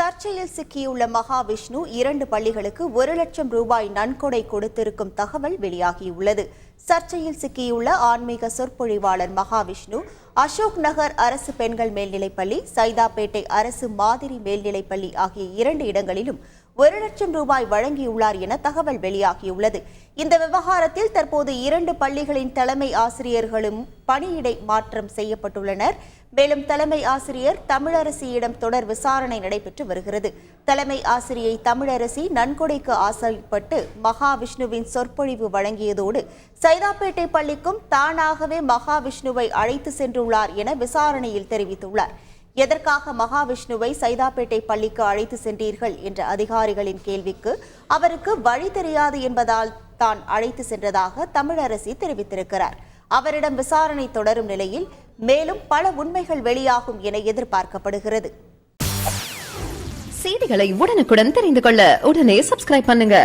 சர்ச்சையில் சிக்கியுள்ள மகாவிஷ்ணு இரண்டு பள்ளிகளுக்கு ஒரு லட்சம் ரூபாய் நன்கொடை கொடுத்திருக்கும் தகவல் வெளியாகியுள்ளது. சர்ச்சையில் சிக்கியுள்ள ஆன்மீக சொற்பொழிவாளர் மகாவிஷ்ணு அசோக் நகர் அரசு பெண்கள் மேல்நிலைப்பள்ளி சைதாப்பேட்டை அரசு மாதிரி மேல்நிலைப்பள்ளி ஆகிய இரண்டு இடங்களிலும் ஒரு லட்சம் ரூபாய் வழங்கியுள்ளார் என தகவல் வெளியாகியுள்ளது. இந்த விவகாரத்தில் தற்போது இரண்டு பள்ளிகளின் தலைமை ஆசிரியர்களும் பணியிடை மாற்றம் செய்யப்பட்டுள்ளனர். மேலும் தலைமை ஆசிரியர் தமிழரசியிடம் தொடர் விசாரணை நடைபெற்று வருகிறது. தலைமை ஆசிரியை தமிழரசி நன்கொடைக்கு ஆசைப்பட்டு மகாவிஷ்ணுவின் சொற்பொழிவு வழங்கியதோடு சைதாப்பேட்டை பள்ளிக்கும் தானாகவே மகாவிஷ்ணுவை அழைத்து சென்று சென்றுள்ளார் என விசாரணையில் தெரிவித்துள்ளார். எதற்காக மகாவிஷ்ணுவை சைதாப்பேட்டை பள்ளிக்கு அழைத்து சென்றீர்கள் என்ற அதிகாரிகளின் கேள்விக்கு அவருக்கு வழி தெரியாது என்பதால் தான் அழைத்து சென்றதாக தமிழரசி தெரிவித்திருக்கிறார். அவரிடம் விசாரணை தொடரும் நிலையில் மேலும் பல உண்மைகள் வெளியாகும் என எதிர்பார்க்கப்படுகிறது. செய்திகளை உடனுக்குடன் தெரிந்து கொள்ள உடனே சப்ஸ்கிரைப் பண்ணுங்க.